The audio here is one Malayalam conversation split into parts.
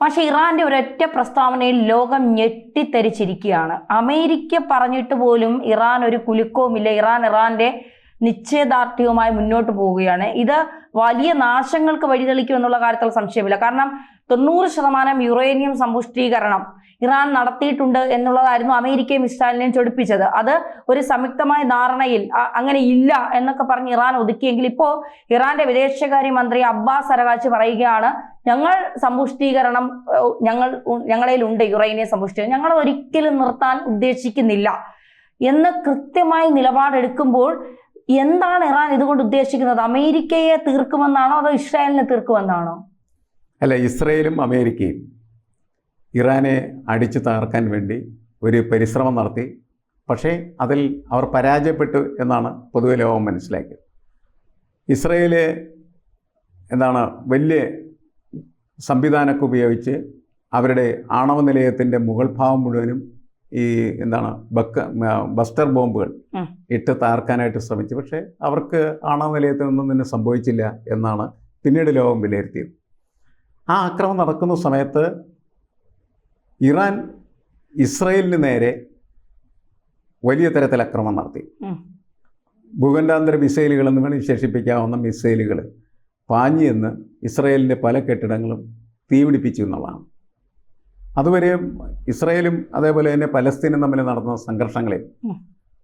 പക്ഷെ ഇറാന്റെ ഒരൊറ്റ പ്രസ്താവനയിൽ ലോകം ഞെട്ടിത്തെരിച്ചിരിക്കുകയാണ് അമേരിക്ക പറഞ്ഞിട്ട് പോലും ഇറാൻ ഒരു കുലുക്കവുമില്ല. ഇറാൻ ഇറാന്റെ നിശ്ചയദാർഢ്യവുമായി മുന്നോട്ട് പോവുകയാണ്. ഇത് വലിയ നാശങ്ങൾക്ക് വഴിതെളിക്കും എന്നുള്ള കാര്യത്തിൽ സംശയമില്ല. കാരണം തൊണ്ണൂറ് ശതമാനം യുറേനിയം സമ്പുഷ്ടീകരണം ഇറാൻ നടത്തിയിട്ടുണ്ട് എന്നുള്ളതായിരുന്നു അമേരിക്കയും ഇസ്രായേലിനെയും ചൊടിപ്പിച്ചത്. അത് ഒരു സംയുക്തമായ ധാരണയിൽ അങ്ങനെ ഇല്ല എന്നൊക്കെ പറഞ്ഞ് ഇറാൻ ഒതുക്കിയെങ്കിൽ ഇപ്പോൾ ഇറാന്റെ വിദേശകാര്യ മന്ത്രി അബ്ബാസ് അരകാച്ച് പറയുകയാണ് ഞങ്ങൾ സമ്പുഷ്ടീകരണം ഞങ്ങൾ ഉണ്ട് യുറേനിയം സമ്പുഷ്ടീകരണം. ഞങ്ങൾ ഒരിക്കലും നിർത്താൻ ഉദ്ദേശിക്കുന്നില്ല. എന്ന് കൃത്യമായി നിലപാടെടുക്കുമ്പോൾ എന്താണ് ഇറാൻ ഇതുകൊണ്ട് ഉദ്ദേശിക്കുന്നത്? അമേരിക്കയെ തീർക്കുമെന്നാണോ അതോ ഇസ്രായേലിനെ തീർക്കുമെന്നാണോ? അല്ല ഇസ്രയേലും അമേരിക്കയും ഇറാനെ അടിച്ചു തകർക്കാൻ വേണ്ടി ഒരു പരിശ്രമം നടത്തി. പക്ഷേ അതിൽ അവർ പരാജയപ്പെട്ടു എന്നാണ് പൊതുവെ ലോകം മനസ്സിലാക്കിയത്. ഇസ്രയേൽ എന്താണ് വലിയ സംവിധാനമൊക്കെ ഉപയോഗിച്ച് അവരുടെ ആണവ നിലയത്തിന്റെ മുകൾ ഭാവം മുഴുവനും ഈ എന്താണ് ബക്ക ബസ്റ്റർ ബോംബുകൾ ഇട്ട് താർക്കാനായിട്ട് ശ്രമിച്ചു. പക്ഷേ അവർക്ക് ആണവ നിലയത്തിനൊന്നും തന്നെ സംഭവിച്ചില്ല എന്നാണ് പിന്നീട് ലോകം വിലയിരുത്തിയത്. ആ ആക്രമണം നടക്കുന്ന സമയത്ത് ഇറാൻ ഇസ്രയേലിന് നേരെ വലിയ തരത്തിൽ ആക്രമണം നടത്തി. ഭൂഖണ്ഡാന്തര മിസൈലുകൾ എന്ന് വേണമെങ്കിൽ വിശേഷിപ്പിക്കാവുന്ന മിസൈലുകൾ. പാഞ്ഞു എന്ന് ഇസ്രയേലിന്റെ പല കെട്ടിടങ്ങളും തീപിടിപ്പിച്ചു എന്നുള്ളതാണ്. അതുവരെ ഇസ്രയേലും അതേപോലെ തന്നെ പലസ്തീനും തമ്മിൽ നടന്ന സംഘർഷങ്ങളിൽ.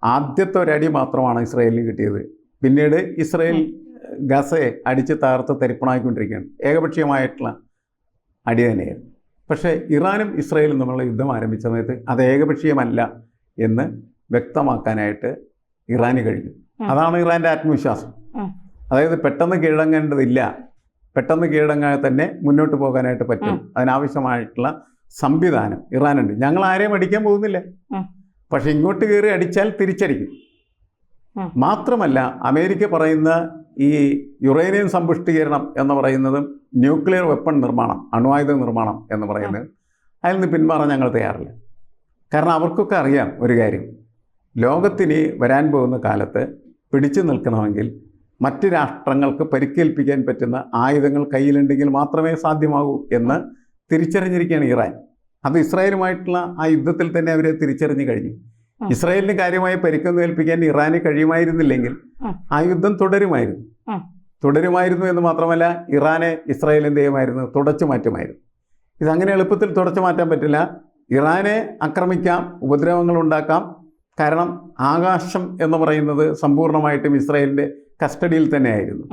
ആദ്യത്തെ ഒരടി മാത്രമാണ് ഇസ്രയേലിന് കിട്ടിയത്. പിന്നീട് ഇസ്രയേൽ ഗസയെ അടിച്ച് തകർത്ത് തരിപ്പണായിക്കൊണ്ടിരിക്കുകയാണ് ഏകപക്ഷീയമായിട്ടുള്ള അടി തന്നെയായിരുന്നു. പക്ഷേ ഇറാനും ഇസ്രയേലും തമ്മിലുള്ള യുദ്ധം ആരംഭിച്ച സമയത്ത് അത് ഏകപക്ഷീയമല്ല എന്ന് വ്യക്തമാക്കാനായിട്ട് ഇറാന് കഴിഞ്ഞു. അതാണ് ഇറാന്റെ ആത്മവിശ്വാസം. അതായത് പെട്ടെന്ന് കീഴടങ്ങേണ്ടതില്ല. പെട്ടെന്ന് കീഴടങ്ങാതെ തന്നെ മുന്നോട്ട് പോകാനായിട്ട് പറ്റും. അതിനാവശ്യമായിട്ടുള്ള സംവിധാനം ഇറാനുണ്ട്. ഞങ്ങൾ ആരെയും അടിക്കാൻ പോകുന്നില്ല. പക്ഷെ ഇങ്ങോട്ട് കയറി അടിച്ചാൽ തിരിച്ചടിക്കും. മാത്രമല്ല അമേരിക്ക പറയുന്ന ഈ യുറേനിയം സമ്പുഷ്ടീകരണം എന്ന് പറയുന്നതും ന്യൂക്ലിയർ വെപ്പൺ നിർമ്മാണം അണുവായുധ നിർമ്മാണം എന്ന് പറയുന്നത് അതിൽ നിന്ന് പിന്മാറാൻ ഞങ്ങൾ തയ്യാറില്ല. കാരണം അവർക്കൊക്കെ അറിയാം ഒരു കാര്യം. ലോകത്തിന് വരാൻ പോകുന്ന കാലത്ത് പിടിച്ചു നിൽക്കണമെങ്കിൽ മറ്റ് രാഷ്ട്രങ്ങൾക്ക് പരിക്കേൽപ്പിക്കാൻ പറ്റുന്ന ആയുധങ്ങൾ കയ്യിലുണ്ടെങ്കിൽ മാത്രമേ സാധ്യമാകൂ എന്ന് തിരിച്ചറിഞ്ഞിരിക്കുകയാണ് ഇറാൻ. അത് ഇസ്രായേലുമായിട്ടുള്ള ആ യുദ്ധത്തിൽ തന്നെ അവർ തിരിച്ചറിഞ്ഞു കഴിഞ്ഞു. ഇസ്രായേലിന് കാര്യമായി പരിക്കൊന്നും ഏൽപ്പിക്കാൻ ഇറാന് കഴിയുമായിരുന്നില്ലെങ്കിൽ ആ. യുദ്ധം തുടരുമായിരുന്നു. തുടരുമായിരുന്നു എന്ന് മാത്രമല്ല ഇറാനെ ഇസ്രായേൽ എന്ത് ചെയ്യുമായിരുന്നു? തുടച്ചു മാറ്റുമായിരുന്നു. ഇതങ്ങനെ എളുപ്പത്തിൽ തുടച്ചു മാറ്റാൻ പറ്റില്ല. ഇറാനെ ആക്രമിക്കാം ഉപദ്രവങ്ങൾ ഉണ്ടാക്കാം. കാരണം ആകാശം എന്ന് പറയുന്നത് സമ്പൂർണമായിട്ടും ഇസ്രായേലിന്റെ കസ്റ്റഡിയിൽ തന്നെയായിരുന്നു.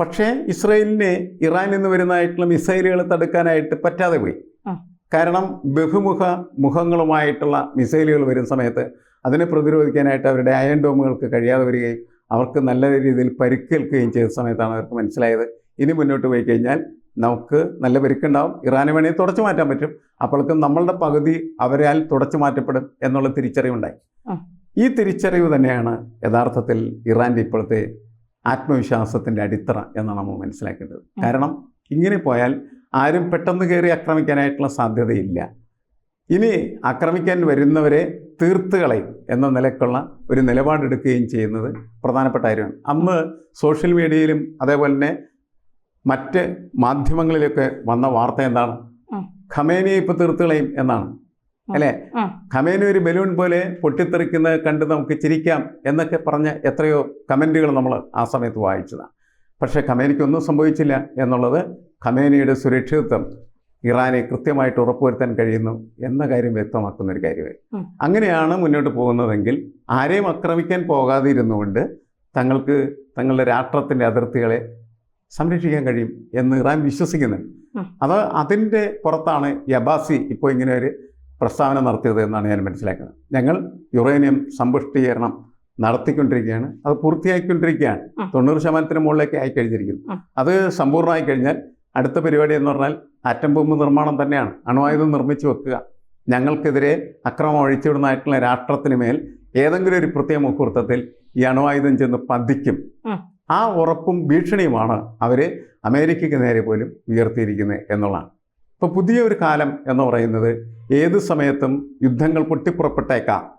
പക്ഷേ ഇസ്രയേലിനെ ഇറാനിൽ നിന്ന് വരുന്നതായിട്ടുള്ള മിസൈലുകൾ തടുക്കാനായിട്ട് പറ്റാതെ പോയി. കാരണം ബഹുമുഖ മുഖങ്ങളുമായിട്ടുള്ള മിസൈലുകൾ വരുന്ന സമയത്ത് അതിനെ പ്രതിരോധിക്കാനായിട്ട് അവരുടെ അയൺ ഡോമുകൾക്ക് കഴിയാതെ വരികയും അവർക്ക് നല്ല രീതിയിൽ പരിക്കേൽക്കുകയും ചെയ്ത സമയത്താണ് അവർക്ക് മനസ്സിലായത്. ഇനി മുന്നോട്ട് പോയി കഴിഞ്ഞാൽ നമുക്ക് നല്ല പരിക്കുണ്ടാവും. ഇറാനെ വേണമെങ്കിൽ തുടച്ചു മാറ്റാൻ പറ്റും. അപ്പോഴേക്കും നമ്മളുടെ പകുതി അവരാൽ തുടച്ചു മാറ്റപ്പെടും എന്നുള്ള തിരിച്ചറിവുണ്ടായി. ഈ തിരിച്ചറിവ് തന്നെയാണ് യഥാർത്ഥത്തിൽ ഇറാന്റെ ഇപ്പോഴത്തെ ആത്മവിശ്വാസത്തിന്റെ അടിത്തറ എന്നാണ് നമ്മൾ മനസ്സിലാക്കേണ്ടത്. കാരണം ഇങ്ങനെ പോയാൽ ആരും പെട്ടെന്ന് കയറി ആക്രമിക്കാനായിട്ടുള്ള സാധ്യതയില്ല. ഇനി ആക്രമിക്കാൻ വരുന്നവരെ തീർത്ത് കളയും എന്ന നിലക്കുള്ള ഒരു നിലപാടെടുക്കുകയും ചെയ്യുന്നത് പ്രധാനപ്പെട്ട കാര്യമാണ്. അന്ന് സോഷ്യൽ മീഡിയയിലും അതേപോലെ തന്നെ മറ്റ് മാധ്യമങ്ങളിലൊക്കെ വന്ന വാർത്ത എന്താണ്. ഖമേനിയെ ഇപ്പോൾ തീർത്ത് കളയും എന്നാണ്. അല്ലേ. ഖമേനി ഒരു ബലൂൺ പോലെ പൊട്ടിത്തെറിക്കുന്നത് കണ്ട് നമുക്ക് ചിരിക്കാം എന്നൊക്കെ പറഞ്ഞ എത്രയോ കമന്റുകൾ നമ്മൾ ആ സമയത്ത് വായിച്ചതാണ് പക്ഷേ ഖമേനിക്കൊന്നും സംഭവിച്ചില്ല എന്നുള്ളത് ഖമേനിയുടെ സുരക്ഷിതത്വം ഇറാനെ കൃത്യമായിട്ട് ഉറപ്പുവരുത്താൻ കഴിയുന്നു എന്ന കാര്യം വ്യക്തമാക്കുന്ന ഒരു കാര്യമായി. അങ്ങനെയാണ് മുന്നോട്ട് പോകുന്നതെങ്കിൽ ആരെയും ആക്രമിക്കാൻ പോകാതെ ഇരുന്നുകൊണ്ട് തങ്ങൾക്ക് തങ്ങളുടെ രാഷ്ട്രത്തിന്റെ അതിർത്തികളെ സംരക്ഷിക്കാൻ കഴിയും എന്ന് ഇറാൻ വിശ്വസിക്കുന്നുണ്ട്. അത് അതിന്റെ പുറത്താണ് യബാസി ഇപ്പോൾ ഇങ്ങനെ ഒരു പ്രസ്താവന നടത്തിയത് എന്നാണ് ഞാൻ മനസ്സിലാക്കുന്നത്. ഞങ്ങൾ യുറേനിയം സമ്പുഷ്ടീകരണം നടത്തിക്കൊണ്ടിരിക്കുകയാണ്. അത് പൂർത്തിയാക്കിക്കൊണ്ടിരിക്കുകയാണ് ഉം. തൊണ്ണൂറ് ശതമാനത്തിന് മുകളിലേക്ക് ആയി കഴിഞ്ഞിരിക്കുന്നു. അത് സമ്പൂർണമായി കഴിഞ്ഞാൽ അടുത്ത പരിപാടി എന്ന് പറഞ്ഞാൽ ആറ്റം ബോംബ് നിർമ്മാണം തന്നെയാണ്. അണുവായുധം നിർമ്മിച്ചു വെക്കുക. ഞങ്ങൾക്കെതിരെ അക്രമം ഒഴിച്ചുവിടുന്നതായിട്ടുള്ള രാഷ്ട്രത്തിന് മേൽ ഏതെങ്കിലും ഒരു പ്രത്യേക മുഹൂർത്തത്തിൽ ഈ അണുവായുധം ചെന്ന് പതിക്കും. ആ. ഉറപ്പും ഭീഷണിയുമാണ് അവർ അമേരിക്കയ്ക്ക് നേരെ പോലും ഉയർത്തിയിരിക്കുന്നത് എന്നുള്ളതാണ്. ഇപ്പോൾ പുതിയ ഒരു കാലം എന്ന് പറയുന്നത് ഏത് സമയത്തും യുദ്ധങ്ങൾ പൊട്ടിപ്പുറപ്പെട്ടേക്കാം.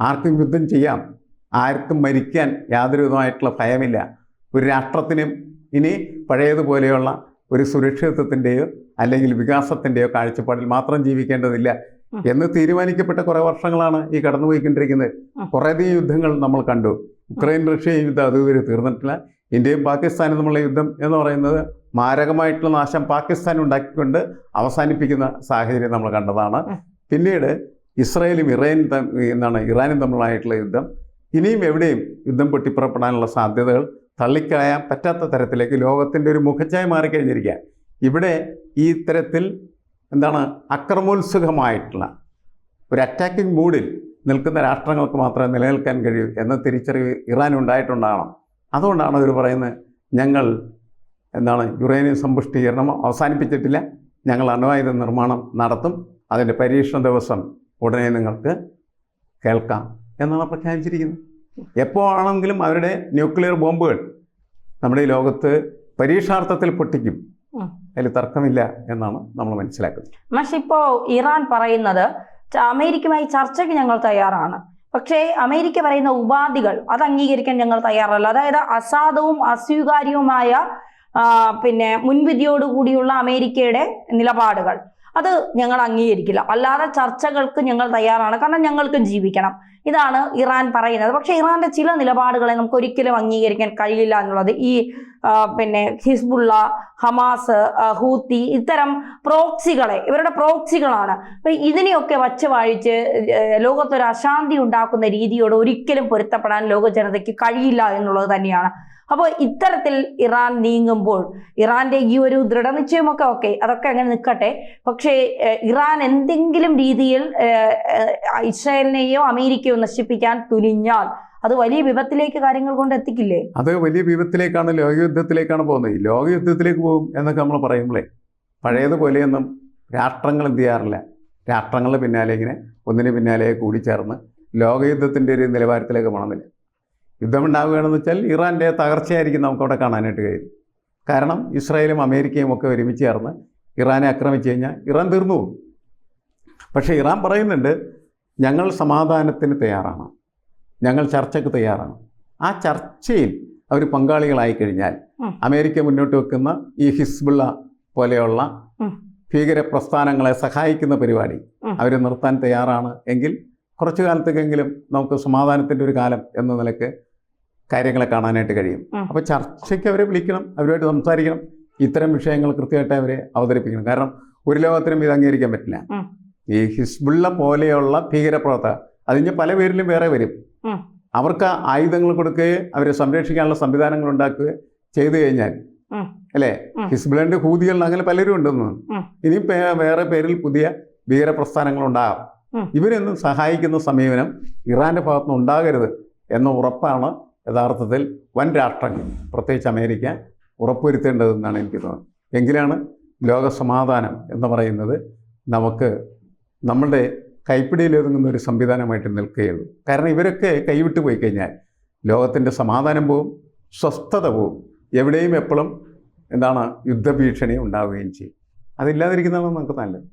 ആർക്കും യുദ്ധം ചെയ്യാം. ആർക്കും മരിക്കാൻ യാതൊരു വിധമായിട്ടുള്ള ഭയമില്ല. ഒരു രാഷ്ട്രത്തിനും ഇനി പഴയതുപോലെയുള്ള ഒരു സുരക്ഷിതത്വത്തിന്റെയോ അല്ലെങ്കിൽ വികാസത്തിന്റെയോ കാഴ്ചപ്പാടിൽ മാത്രം ജീവിക്കേണ്ടതില്ല എന്ന് തീരുമാനിക്കപ്പെട്ട കുറേ വർഷങ്ങളാണ് ഈ കടന്നുപോയിക്കൊണ്ടിരിക്കുന്നത്. കുറേയധികം യുദ്ധങ്ങൾ നമ്മൾ കണ്ടു. ഉക്രൈൻ റഷ്യ യുദ്ധം അതുവരെ തീർന്നിട്ടില്ല. ഇന്ത്യയും പാകിസ്ഥാനും തമ്മിലുള്ള യുദ്ധം എന്ന് പറയുന്നത് മാരകമായിട്ടുള്ള നാശം പാകിസ്ഥാൻ ഉണ്ടാക്കിക്കൊണ്ട് അവസാനിപ്പിക്കുന്ന സാഹചര്യം നമ്മൾ കണ്ടതാണ്. പിന്നീട് ഇസ്രയേലും ഇറാനും എന്താണ് ഇറാനും തമ്മിലായിട്ടുള്ള യുദ്ധം. ഇനിയും എവിടെയും യുദ്ധം പൊട്ടിപ്പുറപ്പെടാനുള്ള സാധ്യതകൾ തള്ളിക്കളയാൻ പറ്റാത്ത തരത്തിലേക്ക് ലോകത്തിന്റെ ഒരു മുഖച്ഛായ മാറിക്കഴിഞ്ഞിരിക്കുക ഇവിടെ ഈ തരത്തിൽ എന്താണ് അക്രമോത്സുകമായിട്ടുള്ള ഒരു അറ്റാക്കിംഗ് മൂഡിൽ നിൽക്കുന്ന രാഷ്ട്രങ്ങൾക്ക് മാത്രമേ നിലനിൽക്കാൻ കഴിയൂ എന്ന തിരിച്ചറിവ് ഇറാൻ ഉണ്ടായിട്ടുണ്ടാകണം. അതുകൊണ്ടാണ് അവർ പറയുന്നത് ഞങ്ങൾ എന്താണ് യുറേനിയം സമ്പുഷ്ടീകരണം അവസാനിപ്പിച്ചിട്ടില്ല. ഞങ്ങൾ അണുവായുധ നിർമ്മാണം നടത്തും. അതിന്റെ പരീക്ഷണ ദിവസം ഉടനെ നിങ്ങൾക്ക് കേൾക്കാം എന്നാണ് പ്രഖ്യാപിച്ചിരിക്കുന്നത്. എപ്പോൾ ആണെങ്കിലും അവരുടെ ന്യൂക്ലിയർ ബോംബുകൾ നമ്മുടെ ഈ ലോകത്ത് പരീക്ഷാർത്ഥത്തിൽ പൊട്ടിക്കും. അതിൽ തർക്കമില്ല എന്നാണ് നമ്മൾ മനസ്സിലാക്കുന്നത്. പക്ഷെ ഇപ്പോൾ ഇറാൻ പറയുന്നത് അമേരിക്കയുമായി ചർച്ചയ്ക്ക് ഞങ്ങൾ തയ്യാറാണ്. പക്ഷേ അമേരിക്ക പറയുന്ന ഉപാധികൾ അത് അംഗീകരിക്കാൻ ഞങ്ങൾ തയ്യാറല്ല. അതായത് അസാധവും അസ്വീകാര്യവുമായ പിന്നെ മുൻവിധിയോടുകൂടിയുള്ള അമേരിക്കയുടെ നിലപാടുകൾ. അത് ഞങ്ങൾ അംഗീകരിക്കില്ല. അല്ലാതെ ചർച്ചകൾക്ക് ഞങ്ങൾ തയ്യാറാണ്. കാരണം ഞങ്ങൾക്കും ജീവിക്കണം. ഇതാണ് ഇറാൻ പറയുന്നത്. പക്ഷേ ഇറാന്റെ ചില നിലപാടുകളെ നമുക്ക് ഒരിക്കലും അംഗീകരിക്കാൻ കഴിയില്ല എന്നുള്ളത് ഈ പിന്നെ ഹിസ്ബുള്ള ഹമാസ് ഹൂത്തി ഇത്തരം പ്രോക്സികളെ ഇവരുടെ പ്രോക്സികളാണ്. അപ്പൊ ഇതിനെയൊക്കെ വച്ച് വാഴിച്ച് ലോകത്തൊരു അശാന്തി ഉണ്ടാക്കുന്ന രീതിയോട് ഒരിക്കലും പൊരുത്തപ്പെടാൻ ലോക ജനതയ്ക്ക് കഴിയില്ല എന്നുള്ളത് തന്നെയാണ്. അപ്പോൾ ഇത്തരത്തിൽ ഇറാൻ നീങ്ങുമ്പോൾ ഇറാന്റെ ഈ ഒരു ദൃഢനിശ്ചയമൊക്കെ ഓക്കെ അതൊക്കെ അങ്ങനെ നിൽക്കട്ടെ. പക്ഷേ ഇറാൻ എന്തെങ്കിലും രീതിയിൽ ഇസ്രായേലിനെയോ അമേരിക്കയോ നശിപ്പിക്കാൻ തുനിഞ്ഞാൽ അത് വലിയ വിപത്തിലേക്ക് കാര്യങ്ങൾ കൊണ്ട് എത്തിക്കില്ലേ? അത് വലിയ വിപത്തിലേക്കാണ് ലോകയുദ്ധത്തിലേക്കാണ് പോകുന്നത്. ഈ ലോകയുദ്ധത്തിലേക്ക് പോകും എന്നൊക്കെ നമ്മൾ പറയുമ്പോഴേ പഴയതുപോലെയൊന്നും രാഷ്ട്രങ്ങൾ എന്ത് ചെയ്യാറില്ല. രാഷ്ട്രങ്ങളുടെ പിന്നാലെ ഇങ്ങനെ ഒന്നിന് പിന്നാലെ കൂടിച്ചേർന്ന് ലോകയുദ്ധത്തിന്റെ ഒരു നിലവാരത്തിലേക്ക് പോകണമെന്നില്ല. യുദ്ധമുണ്ടാവുകയാണെന്ന് വെച്ചാൽ ഇറാന്റെ തകർച്ചയായിരിക്കും നമുക്കവിടെ കാണാനായിട്ട് കഴിയും കാരണം ഇസ്രായേലും അമേരിക്കയും ഒക്കെ ഒരുമിച്ച് ചേർന്ന് ഇറാനെ ആക്രമിച്ചു കഴിഞ്ഞാൽ ഇറാൻ തീർന്നു പോകും. പക്ഷേ ഇറാൻ പറയുന്നുണ്ട് ഞങ്ങൾ സമാധാനത്തിന് തയ്യാറാണ്. ഞങ്ങൾ ചർച്ചയ്ക്ക് തയ്യാറാണ്. ആ ചർച്ചയിൽ അവർ പങ്കാളികളായി കഴിഞ്ഞാൽ അമേരിക്ക മുന്നോട്ട് വെക്കുന്ന ഈ ഹിസ്ബുള്ള പോലെയുള്ള. ഭീകര പ്രസ്ഥാനങ്ങളെ സഹായിക്കുന്ന പരിപാടി. അവർ നിർത്താൻ തയ്യാറാണ് എങ്കിൽ കുറച്ചു കാലത്തേക്കെങ്കിലും നമുക്ക് സമാധാനത്തിന്റെ ഒരു കാലം എന്ന നിലയ്ക്ക് കാര്യങ്ങളെ കാണാനായിട്ട് കഴിയും. അപ്പോൾ ചർച്ചയ്ക്ക് അവരെ വിളിക്കണം അവരുമായിട്ട് സംസാരിക്കണം ഇത്തരം വിഷയങ്ങൾ കൃത്യമായിട്ട് അവരെ അവതരിപ്പിക്കണം. കാരണം ഒരു ലോകത്തിനും ഇത് അംഗീകരിക്കാൻ പറ്റില്ല. ഈ ഹിസ്ബുള്ള പോലെയുള്ള ഭീകരപ്രവർത്തകർ അതിന് പല പേരിലും വേറെ വരും. അവർക്ക് ആയുധങ്ങൾ കൊടുക്കുകയും അവരെ സംരക്ഷിക്കാനുള്ള സംവിധാനങ്ങൾ ഉണ്ടാക്കുകയും ചെയ്തു കഴിഞ്ഞാൽ. അല്ലേ? ഉം. ഹൂതികളിൽ അങ്ങനെ പലരും ഉണ്ടെന്ന്. ഇനിയും ഇനി വേറെ പേരിൽ പുതിയ ഭീകര പ്രസ്ഥാനങ്ങൾ ഉണ്ടാകാം. ഇവരൊന്നും സഹായിക്കുന്ന സമീപനം ഇറാന്റെ ഭാഗത്തുനിന്ന് ഉണ്ടാകരുത് എന്ന ഉറപ്പാണ് യഥാർത്ഥത്തിൽ വൻ രാഷ്ട്രങ്ങൾ പ്രത്യേകിച്ച് അമേരിക്ക ഉറപ്പുവരുത്തേണ്ടതെന്നാണ് എനിക്ക് തോന്നുന്നത്. എങ്കിലാണ് ലോക സമാധാനം എന്ന് പറയുന്നത് നമുക്ക് നമ്മളുടെ കൈപ്പിടിയിൽ ഒതുങ്ങുന്ന ഒരു സംവിധാനമായിട്ട് നിൽക്കുകയുള്ളൂ. കാരണം ഇവരൊക്കെ കൈവിട്ട് പോയി കഴിഞ്ഞാൽ ലോകത്തിന്റെ സമാധാനം പോവും സ്വസ്ഥത പോവും. എവിടെയും എപ്പോഴും എന്താണ് യുദ്ധഭീഷണി ഉണ്ടാവുകയും ചെയ്യും. അതില്ലാതിരിക്കുന്നതാണ് നമുക്ക് നല്ലത്.